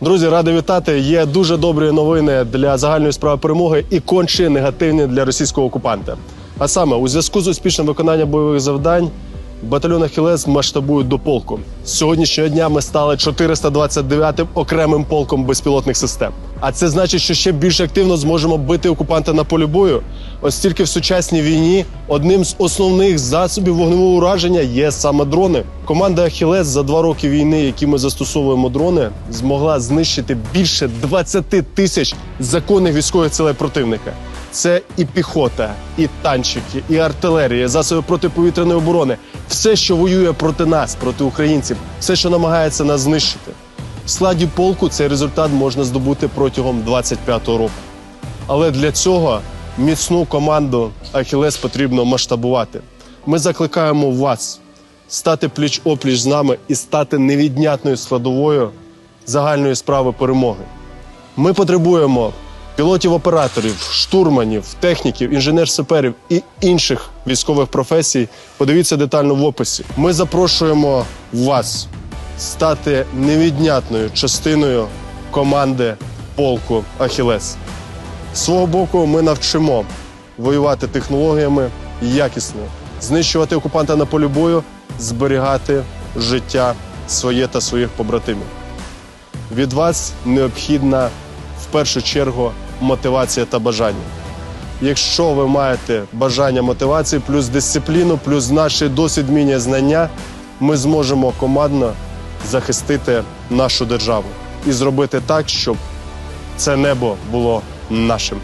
Друзі, радий вітати. Є дуже добрі новини для загальної справи перемоги і конче негативні для російського окупанта. А саме, у зв'язку з успішним виконанням бойових завдань батальйон Ахілес масштабують до полку. З сьогоднішнього дня ми стали 429-м окремим полком безпілотних систем. А це значить, що ще більш активно зможемо бити окупанта на полі бою. Ось тільки в сучасній війні одним з основних засобів вогневого ураження є саме дрони. Команда Ахілес за два роки війни, які ми застосовуємо дрони, змогла знищити більше 20 тисяч законних військових цілей противника. Це і піхота, і танчики, і артилерія, засоби протиповітряної оборони. Все, що воює проти нас, проти українців, все, що намагається нас знищити. Складі полку цей результат можна здобути протягом 25-го року. Але для цього міцну команду Ахілес потрібно масштабувати. Ми закликаємо вас стати пліч опліч з нами і стати невіднятною складовою загальної справи перемоги. Ми потребуємо пілотів-операторів, штурманів, техніків, інженер-саперів і інших військових професій. Подивіться детально в описі. Ми запрошуємо вас стати невіднятною частиною команди полку Ахілес. З свого боку, ми навчимо воювати технологіями якісно, знищувати окупанта на полі бою, зберігати життя своє та своїх побратимів. Від вас необхідна в першу чергу мотивація та бажання. Якщо ви маєте бажання мотивації, плюс дисципліну, плюс наші досвід, вміння, знання, ми зможемо командно захистити нашу державу і зробити так, щоб це небо було нашим.